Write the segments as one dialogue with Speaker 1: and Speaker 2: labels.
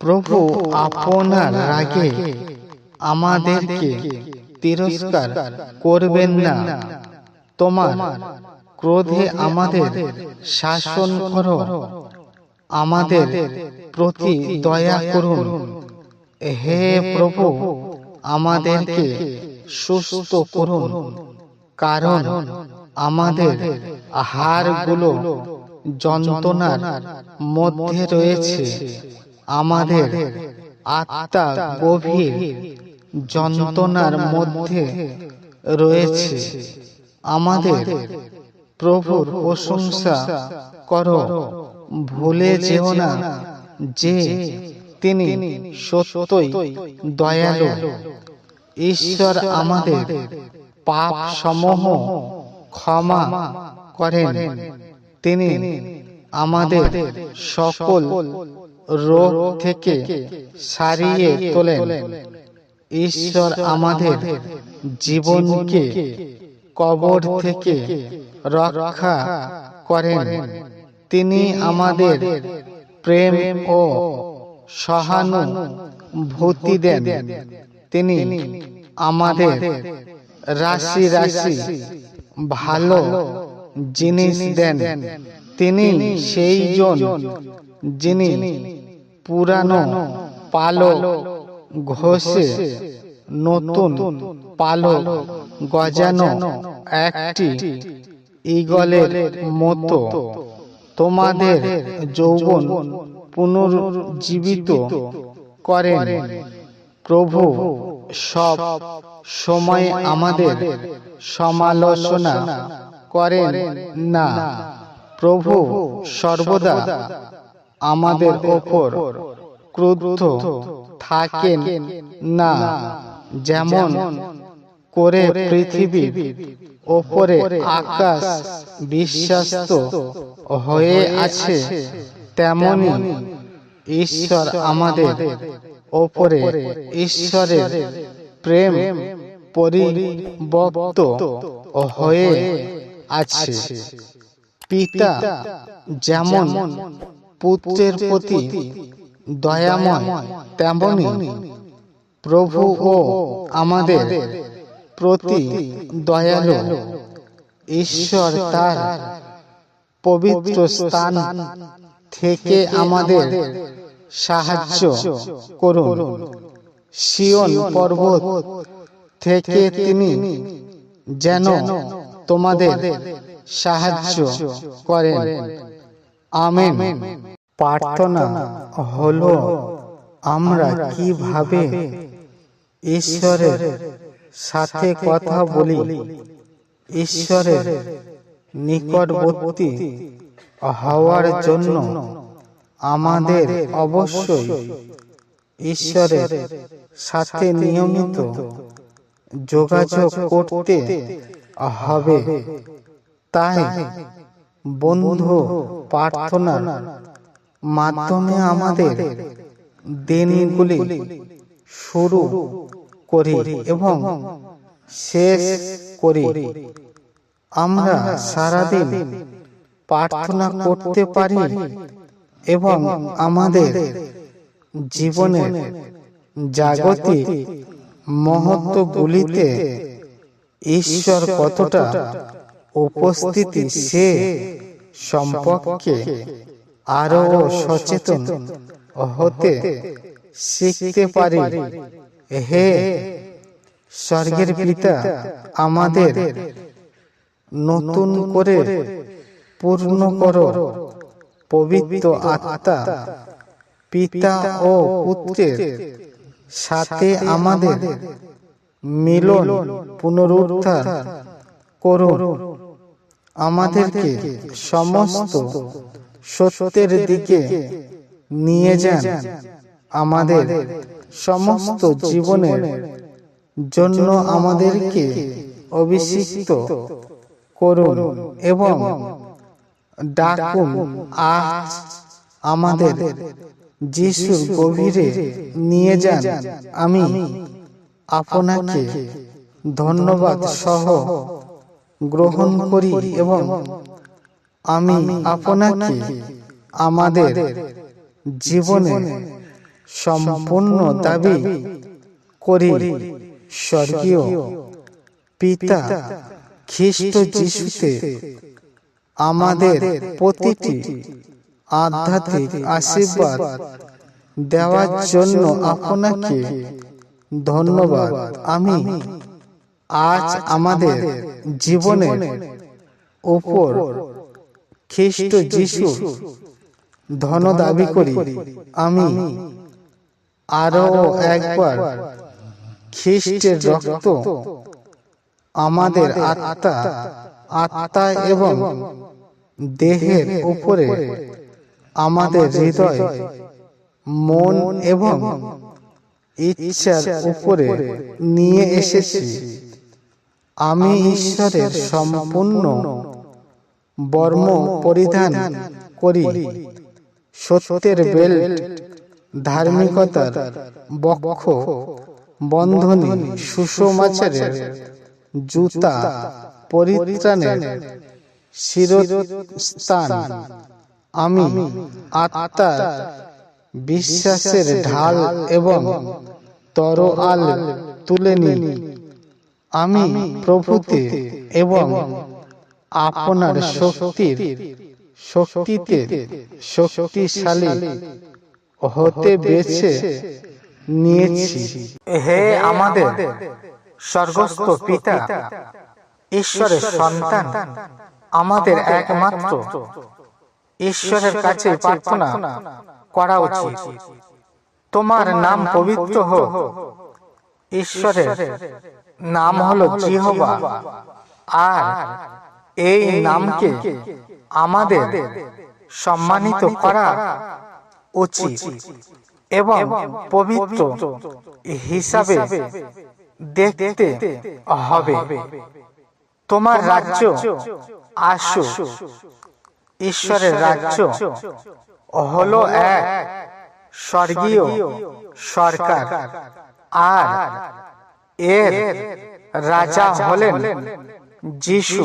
Speaker 1: প্রভু আপনার রাগে আমাদেরকে তিরস্কার করবেন না। তোমার ক্রোধে আমাদের শাসন করো। আমাদের প্রতি দয়া করুন। হে প্রভু, আমাদেরকে সুস্থ করুন। কারণ আমাদের হাড়গুলো যন্ত্রণার মধ্যে রয়েছে। আমাদের আত্মা গভীর যন্ত্রণার মধ্যে রয়েছে। আমাদের প্রভুর প্রশংসা করো, ভুলে যেও না যে তিনি সত্যই দয়ালু। ঈশ্বর আমাদের পাপ সমূহ ক্ষমা করেন। তিনি আমাদের সকল রোগ থেকে সারিয়ে তোলেন। ঈশ্বর আমাদের জীবনকে কবর থেকে রক্ষা করেন। তিনি আমাদের প্রেম ও সহানুভূতি দেন। তিনি আমাদের রাশি রাশি ভালো জিনিস দেন। তিনি সেই জন যিনি পুরানো পালো ঘষে নতুন পালো গজানো একটি ইগলের মতো। তোমাদের যৌবন পুনরুজ্জীবিত করেন। প্রভু সব সময় আমাদের সমালোচনা করেন না। প্রভু, সর্বদা আমাদের ওপর ক্রুদ্ধ থাকেন না। যেমন করে পৃথিবীর ওপরে আকাশ বিশ্বাস্ত হয়ে আছে, তেমনি ঈশ্বর আমাদের ওপরে ঈশ্বরের প্রেম পরিবক্ত হয়ে আছে। পিতা যেমন পুত্রের প্রতি দয়াময়, তেমনি প্রভু ও আমাদের প্রতি দয়ালু। ঈশ্বর তার পবিত্র স্থান থেকে আমাদের সাহায্য করুন। সিয়ন পর্বত থেকে তিনি যেন তোমাদের সাহায্য করেন। আমেন। প্রার্থনা হলো আমরা কীভাবে ঈশ্বরের সাথে কথা বলি ঈশ্বরের নিকটবর্তী হওয়ার জন্য আমাদের অবশ্যই ঈশ্বরের সাথে নিয়মিত যোগাযোগ করতে হবে। তাই বন্ধু, প্রার্থনার মাধ্যমে আমাদের দিনগুলি শুরু করি এবং শেষ করি। আমরা সারাদিন প্রার্থনা করতে পারি এবং আমাদের জীবনের জাগতিক মহত্বগুলিতে ঈশ্বর কতটা উপস্থিতি সে সম্পর্কে আরও সচেতন হতে শিখতে পারি। হে স্বর্গের পিতা, আমাদের নতুন করে পূর্ণ করো। পবিত্র আত্মা, পিতা ও পুত্রের সাথে আমাদের মিলন, পুনরুদ্ধার করুন। আমাদেরকে সমস্ত সত্যের দিকে নিয়ে যান। আমাদের সমস্ত জীবনের জন্য আমাদেরকে অভিষিক্ত করুন এবং ডাকুন আজ আমাদের যিশুর গভীরে নিয়ে যান। আমি আপনাকে ধন্যবাদ সহ গ্রহণ করি এবং আমি আপনাকে আমাদের জীবনে সম্পূর্ণ দাবি করি। স্বর্গীয় পিতা খ্রিস্ট যিশুতে আমাদের প্রতিটি আধ্যাত্মিক আশীর্বাদ দেওয়ার জন্য আপনাকে ধন্যবাদ। আমি আজ আমাদের জীবনের উপর খ্রিস্ট যিশু ধন দাবি করি, আমি আরও একবার খ্রিস্টের রক্ত আমাদের আত্মা আত্মা এবং দেহের উপরে আমাদের হৃদয়, মন এবং ইচ্ছার উপরে নিয়ে এসেছি। আমি ঈশ্বরের সম্পূর্ণ বর্ম পরিধান করি। সত্যের বেল্ট, ধার্মিকতার বক্ষ, বন্ধনী, সুষমাচারের জুতা, পরিত্রাণের শিরস্থান। আমি আত্মার বিশ্বাসের ঢাল এবং তরোয়াল তুলে নিই। আমি প্রভুতে এবং আপনার শক্তির শক্তিতে শক্তিশালী হতে বেছে নিয়েছি। হে আমাদের স্বর্গস্থ পিতা ঈশ্বরের সন্তান আমাদের একমাত্র। ঈশ্বরের কাছে প্রার্থনা করা উচিত। তোমার নাম পবিত্র হোক। ঈশ্বরের নাম হলো জিহবা। আর এই নামকে আমাদের সম্মানিত করা উচিত এবং পবিত্র হিসাবে দেখতে হবে। তোমার রাজ্য আসু। ঈশ্বরের রাজ্য হলো এক স্বর্গীয় সরকার। আর এর রাজা হলেন যিশু।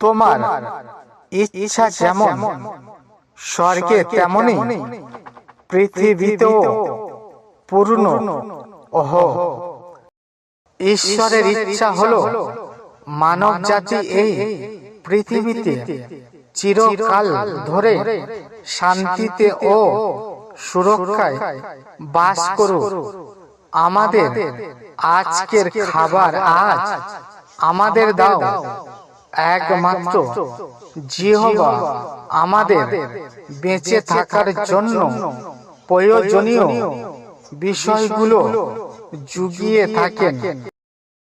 Speaker 1: তোমার ইচ্ছা যেমন, স্বর্গে তেমনি পৃথিবীতেও পূর্ণ। ওহ। ঈশ্বরের ইচ্ছা হলো মানব জাতি এই পৃথিবীতে চিরকাল ধরে শান্তিতে ও সুরক্ষায় বাস করুক। আমাদের আজকের খাবার আজ আমাদের দাও। একমাত্র জিহবা আমাদের বেঁচে থাকার জন্য প্রয়োজনীয় বিষয়গুলো জুগিয়ে থাকেন।